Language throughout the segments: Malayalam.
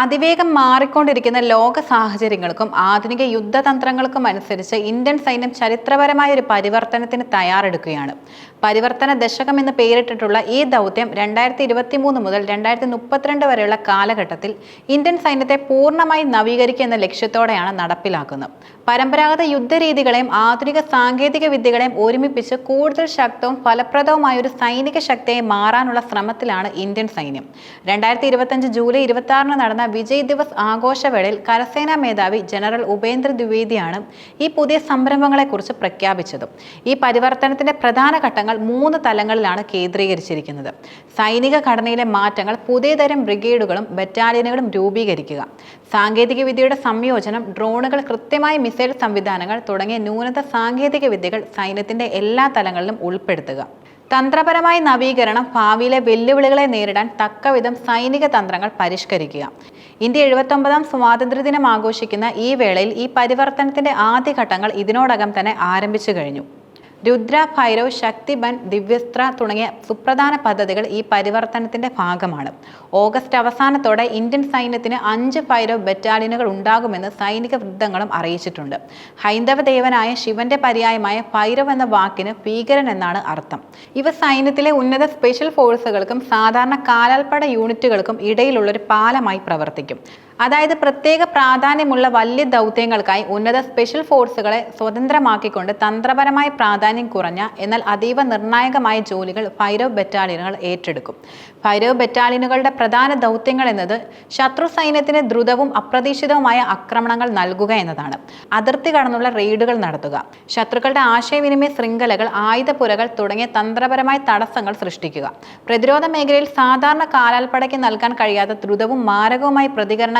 അതിവേഗം മാറിക്കൊണ്ടിരിക്കുന്ന ലോക സാഹചര്യങ്ങൾക്കും ആധുനിക യുദ്ധതന്ത്രങ്ങൾക്കും അനുസരിച്ച് ഇന്ത്യൻ സൈന്യം ചരിത്രപരമായ ഒരു പരിവർത്തനത്തിന് തയ്യാറെടുക്കുകയാണ്. പരിവർത്തന ദശകം എന്ന് പേരിട്ടിട്ടുള്ള ഈ ദൗത്യം രണ്ടായിരത്തി ഇരുപത്തി മൂന്ന് മുതൽ രണ്ടായിരത്തി മുപ്പത്തിരണ്ട് വരെയുള്ള കാലഘട്ടത്തിൽ ഇന്ത്യൻ സൈന്യത്തെ പൂർണമായി നവീകരിക്കുക എന്ന ലക്ഷ്യത്തോടെയാണ് നടപ്പിലാക്കുന്നത്. പരമ്പരാഗത യുദ്ധരീതികളെയും ആധുനിക സാങ്കേതിക വിദ്യകളെയും ഒരുമിപ്പിച്ച് കൂടുതൽ ശക്തവും ഫലപ്രദവുമായ ഒരു സൈനിക ശക്തിയായി മാറാനുള്ള ശ്രമത്തിലാണ് ഇന്ത്യൻ സൈന്യം. രണ്ടായിരത്തി ഇരുപത്തഞ്ച് ജൂലൈ ഇരുപത്തി ആറിന് നടന്ന വിജയ് ദിവസ് ആഘോഷവേളയിൽ കരസേനാ മേധാവി ജനറൽ ഉപേന്ദ്ര ദ്വിവേദിയാണ് ഈ പുതിയ സംരംഭങ്ങളെക്കുറിച്ച് പ്രഖ്യാപിച്ചത്. ഈ പരിവർത്തനത്തിന്റെ പ്രധാന ഘട്ടങ്ങൾ മൂന്ന് തലങ്ങളിലാണ് കേന്ദ്രീകരിച്ചിരിക്കുന്നത്. സൈനിക ഘടനയിലെ മാറ്റങ്ങൾ പുതിയതരം ബ്രിഗേഡുകളും ബറ്റാലിയനുകളും രൂപീകരിക്കുക. സാങ്കേതിക വിദ്യയുടെ സംയോജനം ഡ്രോണുകൾ കൃത്യമായ മിസൈൽ സംവിധാനങ്ങൾ തുടങ്ങിയ ന്യൂനത സാങ്കേതിക വിദ്യകൾ സൈന്യത്തിന്റെ എല്ലാ തലങ്ങളിലും ഉൾപ്പെടുത്തുക. തന്ത്രപരമായ നവീകരണം ഭാവിയിലെ വെല്ലുവിളികളെ നേരിടാൻ തക്കവിധം സൈനിക തന്ത്രങ്ങൾ പരിഷ്കരിക്കുക. ഇന്ത്യ എഴുപത്തൊമ്പതാം സ്വാതന്ത്ര്യദിനം ആഘോഷിക്കുന്ന ഈ വേളയിൽ ഈ പരിവർത്തനത്തിന്റെ ആദ്യഘട്ടങ്ങൾ ഇതിനോടകം തന്നെ ആരംഭിച്ചു കഴിഞ്ഞു. രുദ്ര ഭൈരവ് ശക്തിബൻ ദിവ്യസ്ത്ര തുടങ്ങിയ സുപ്രധാന പദ്ധതികൾ ഈ പരിവർത്തനത്തിന്റെ ഭാഗമാണ്. ഓഗസ്റ്റ് അവസാനത്തോടെ ഇന്ത്യൻ സൈന്യത്തിന് അഞ്ച് ഭൈരവ് ബറ്റാലിയനുകൾ ഉണ്ടാകുമെന്ന് സൈനിക വൃത്തങ്ങളും അറിയിച്ചിട്ടുണ്ട്. ഹൈന്ദവ ദേവനായ ശിവന്റെ പര്യായമായ ഭൈരവ് എന്ന വാക്കിന് ഭീകരൻ എന്നാണ് അർത്ഥം. ഇവ സൈന്യത്തിലെ ഉന്നത സ്പെഷ്യൽ ഫോഴ്സുകൾക്കും സാധാരണ കാലാൽപ്പട യൂണിറ്റുകൾക്കും ഇടയിലുള്ള ഒരു പാലമായി പ്രവർത്തിക്കും. അതായത് പ്രത്യേക പ്രാധാന്യമുള്ള വലിയ ദൗത്യങ്ങൾക്കായി ഉന്നത സ്പെഷ്യൽ ഫോഴ്സുകളെ സ്വതന്ത്രമാക്കിക്കൊണ്ട് തന്ത്രപരമായ പ്രാധാന്യം കുറഞ്ഞ എന്നാൽ അതീവ നിർണായകമായ ജോലികൾ ഭൈരവ് ബറ്റാലിയനുകൾ ഏറ്റെടുക്കും. ഭൈരവ് ബറ്റാലിയനുകളുടെ പ്രധാന ദൗത്യങ്ങൾ എന്നത് ശത്രു സൈന്യത്തിന് ദ്രുതവും അപ്രതീക്ഷിതവുമായ ആക്രമണങ്ങൾ നൽകുക എന്നതാണ്. അതിർത്തി കടന്നുള്ള റെയ്ഡുകൾ നടത്തുക. ശത്രുക്കളുടെ ആശയവിനിമയ ശൃംഖലകൾ ആയുധപ്പുരകൾ തുടങ്ങിയ തന്ത്രപരമായ തടസ്സങ്ങൾ സൃഷ്ടിക്കുക. പ്രതിരോധ മേഖലയിൽ സാധാരണ കാലാൽപ്പടയ്ക്ക് നൽകാൻ കഴിയാത്ത ദ്രുതവും മാരകവുമായ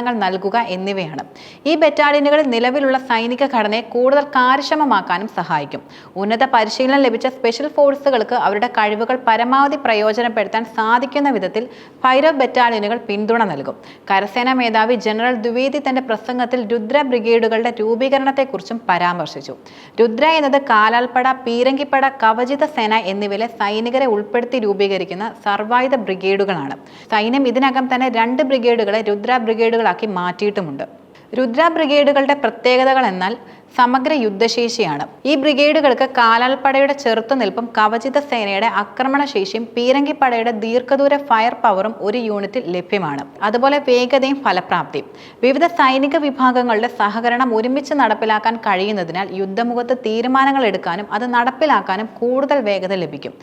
പ്രതികരണങ്ങൾ നൽകുക എന്നിവയാണ്. ഈ ബറ്റാലിയനുകളിൽ നിലവിലുള്ള സൈനിക ഘടനയെ കൂടുതൽ കാര്യക്ഷമമാക്കാനും സഹായിക്കും. ഉന്നത പരിശീലനം ലഭിച്ച സ്പെഷ്യൽ ഫോഴ്സുകൾക്ക് അവരുടെ കഴിവുകൾ പരമാവധി പ്രയോജനപ്പെടുത്താൻ സാധിക്കുന്ന വിധത്തിൽ ഭൈരവ് ബറ്റാലിയനുകൾ പിന്തുണ നൽകും. കരസേനാ മേധാവി ജനറൽ ദ്വിവേദി തന്റെ പ്രസംഗത്തിൽ രുദ്ര ബ്രിഗേഡുകളുടെ രൂപീകരണത്തെക്കുറിച്ചും പരാമർശിച്ചു. രുദ്ര എന്നത് കാലാൽപ്പട പീരങ്കിപ്പട കവചിത സേന എന്നിവയിലെ സൈനികരെ ഉൾപ്പെടുത്തി രൂപീകരിക്കുന്ന സർവായുധ ബ്രിഗേഡുകളാണ്. സൈന്യം ഇതിനകം തന്നെ രണ്ട് ബ്രിഗേഡുകളെ രുദ്ര ബ്രിഗേഡുകളാക്കി മാറ്റിയിട്ടുമുണ്ട്. രുദ്ര ബ്രിഗേഡുകളുടെ പ്രത്യേകതകൾ എന്നാൽ സമഗ്ര യുദ്ധശേഷിയാണ്. ഈ ബ്രിഗേഡുകൾക്ക് കാലാൽപ്പടയുടെ ചെറുത്തുനിൽപ്പും കവചിത സേനയുടെ ആക്രമണശേഷിയും പീരങ്കിപ്പടയുടെ ദീർഘദൂര ഫയർ പവറും ഒരു യൂണിറ്റിൽ ലഭ്യമാണ്. അതുപോലെ വേഗതയും ഫലപ്രാപ്തിയും. വിവിധ സൈനിക വിഭാഗങ്ങളുടെ സഹകരണം ഒരുമിച്ച് നടപ്പിലാക്കാൻ കഴിയുന്നതിനാൽ യുദ്ധമുഖത്ത് തീരുമാനങ്ങൾ എടുക്കാനും അത് നടപ്പിലാക്കാനും കൂടുതൽ വേഗത ലഭിക്കും.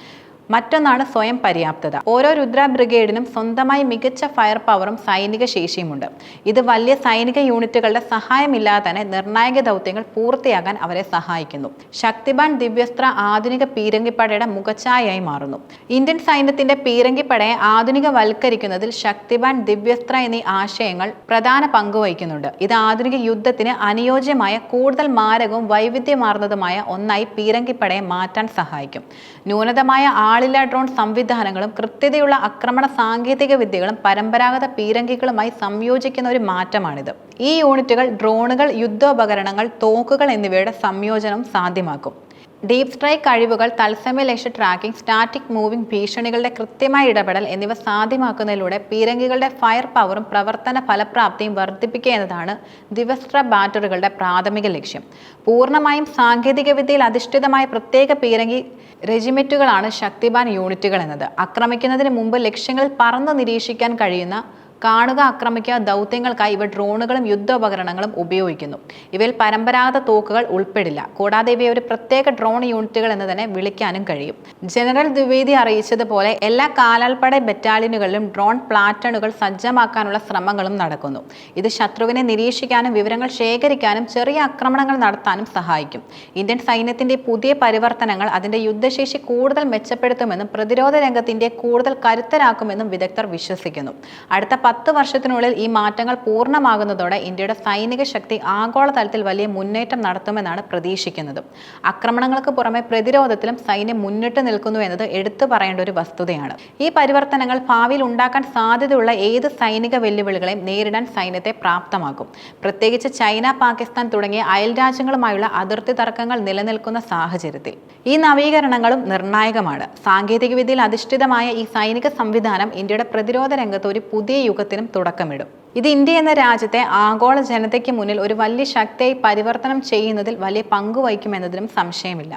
മറ്റൊന്നാണ് സ്വയം പര്യാപ്തത. ഓരോ രുദ്ര ബ്രിഗേഡിനും സ്വന്തമായി മികച്ച ഫയർ പവറും സൈനിക ശേഷിയുമുണ്ട്. ഇത് വലിയ സൈനിക യൂണിറ്റുകളുടെ സഹായമില്ലാതെ തന്നെ നിർണായക ദൗത്യങ്ങൾ പൂർത്തിയാക്കാൻ അവരെ സഹായിക്കുന്നു. ശക്തിബാൻ ദിവ്യസ്ത്ര ആധുനിക പീരങ്കിപ്പടയുടെ മുഖച്ഛായയായി മാറുന്നു. ഇന്ത്യൻ സൈന്യത്തിന്റെ പീരങ്കിപ്പടയെ ആധുനികവൽക്കരിക്കുന്നതിൽ ശക്തിബാൻ ദിവ്യസ്ത്ര എന്നീ ആശയങ്ങൾ പ്രധാന പങ്കുവഹിക്കുന്നുണ്ട് ഇത് ആധുനിക യുദ്ധത്തിന് അനുയോജ്യമായ കൂടുതൽ മാരകവും വൈവിധ്യമാർന്നതുമായ ഒന്നായി പീരങ്കിപ്പടയെ മാറ്റാൻ സഹായിക്കും. ന്യൂനതമായ ആളില്ലാ ഡ്രോൺ സംവിധാനങ്ങളും കൃത്യതയുള്ള ആക്രമണ സാങ്കേതിക വിദ്യകളും പരമ്പരാഗത പീരങ്കികളുമായി സംയോജിക്കുന്ന ഒരു മാറ്റമാണിത്. ഈ യൂണിറ്റുകൾ ഡ്രോണുകൾ യുദ്ധോപകരണങ്ങൾ തോക്കുകൾ എന്നിവയുടെ സംയോജനം സാധ്യമാക്കും. ഡീപ് സ്ട്രൈക്ക് കഴിവുകൾ തത്സമയ ലക്ഷ്യ ട്രാക്കിംഗ് സ്റ്റാറ്റിക് മൂവിംഗ് ഭീഷണികളുടെ കൃത്യമായ ഇടപെടൽ എന്നിവ സാധ്യമാക്കുന്നതിലൂടെ പീരങ്കികളുടെ ഫയർ പവറും പ്രവർത്തന ഫലപ്രാപ്തിയും വർദ്ധിപ്പിക്കുക എന്നതാണ് ദിവസ്ത്ര ബാറ്ററികളുടെ പ്രാഥമിക ലക്ഷ്യം. പൂർണമായും സാങ്കേതികവിദ്യയിൽ അധിഷ്ഠിതമായ പ്രത്യേക പീരങ്കി റെജിമെന്റുകളാണ് ശക്തിബാൻ യൂണിറ്റുകൾ എന്നത്. ആക്രമിക്കുന്നതിന് മുമ്പ് ലക്ഷ്യങ്ങളിൽ പറന്നു നിരീക്ഷിക്കാൻ കഴിയുന്ന കാണുക ആക്രമിക്കുക ദൗത്യങ്ങൾക്കായി ഇവ ഡ്രോണുകളും യുദ്ധോപകരണങ്ങളും ഉപയോഗിക്കുന്നു. ഇവയിൽ പരമ്പരാഗത തോക്കുകൾ ഉൾപ്പെടില്ല. കൂടാതെ ഇവയെ ഒരു പ്രത്യേക ഡ്രോൺ യൂണിറ്റുകൾ എന്ന് തന്നെ വിളിക്കാനും കഴിയും. ജനറൽ ദ്വിവേദി അറിയിച്ചതുപോലെ എല്ലാ കാലാൽപ്പട ബറ്റാലിയനുകളിലും ഡ്രോൺ പ്ലാറ്റണുകൾ സജ്ജമാക്കാനുള്ള ശ്രമങ്ങളും നടക്കുന്നു. ഇത് ശത്രുവിനെ നിരീക്ഷിക്കാനും വിവരങ്ങൾ ശേഖരിക്കാനും ചെറിയ ആക്രമണങ്ങൾ നടത്താനും സഹായിക്കും. ഇന്ത്യൻ സൈന്യത്തിന്റെ പുതിയ പരിവർത്തനങ്ങൾ അതിന്റെ യുദ്ധശേഷി കൂടുതൽ മെച്ചപ്പെടുത്തുമെന്നും പ്രതിരോധ രംഗത്തിന്റെ കൂടുതൽ കരുത്തരാക്കുമെന്നും വിദഗ്ധർ വിശ്വസിക്കുന്നു. അടുത്ത പത്ത് വർഷത്തിനുള്ളിൽ ഈ മാറ്റങ്ങൾ പൂർണമാകുന്നതോടെ ഇന്ത്യയുടെ സൈനിക ശക്തി ആഗോളതലത്തിൽ വലിയ മുന്നേറ്റം നടത്തുമെന്നാണ് പ്രതീക്ഷിക്കുന്നത്. ആക്രമണങ്ങൾക്ക് പുറമെ പ്രതിരോധത്തിലും സൈന്യം മുന്നിട്ട് നിൽക്കുന്നു എന്നത് എടുത്തു പറയേണ്ട ഒരു വസ്തുതയാണ്. ഈ പരിവർത്തനങ്ങൾ ഭാവിയിൽ ഉണ്ടാക്കാൻ സാധ്യതയുള്ള ഏത് സൈനിക വെല്ലുവിളികളെയും നേരിടാൻ സൈന്യത്തെ പ്രാപ്തമാക്കും. പ്രത്യേകിച്ച് ചൈന പാകിസ്ഥാൻ തുടങ്ങിയ അയൽ രാജ്യങ്ങളുമായുള്ള അതിർത്തി തർക്കങ്ങൾ നിലനിൽക്കുന്ന സാഹചര്യത്തിൽ. ഈ നവീകരണങ്ങളും നിർണായകമാണ്. സാങ്കേതികവിദ്യയിൽ അധിഷ്ഠിതമായ ഈ സൈനിക സംവിധാനം ഇന്ത്യയുടെ പ്രതിരോധ രംഗത്ത് ഒരു പുതിയ യുഗത്തിനും തുടക്കമിടും. ഇത് ഇന്ത്യ എന്ന രാജ്യത്തെ ആഗോള ജനതയ്ക്ക് മുന്നിൽ ഒരു വലിയ ശക്തിയായി പരിവർത്തനം ചെയ്യുന്നതിൽ വലിയ പങ്ക് വഹിക്കുമെന്നതിലും സംശയമില്ല.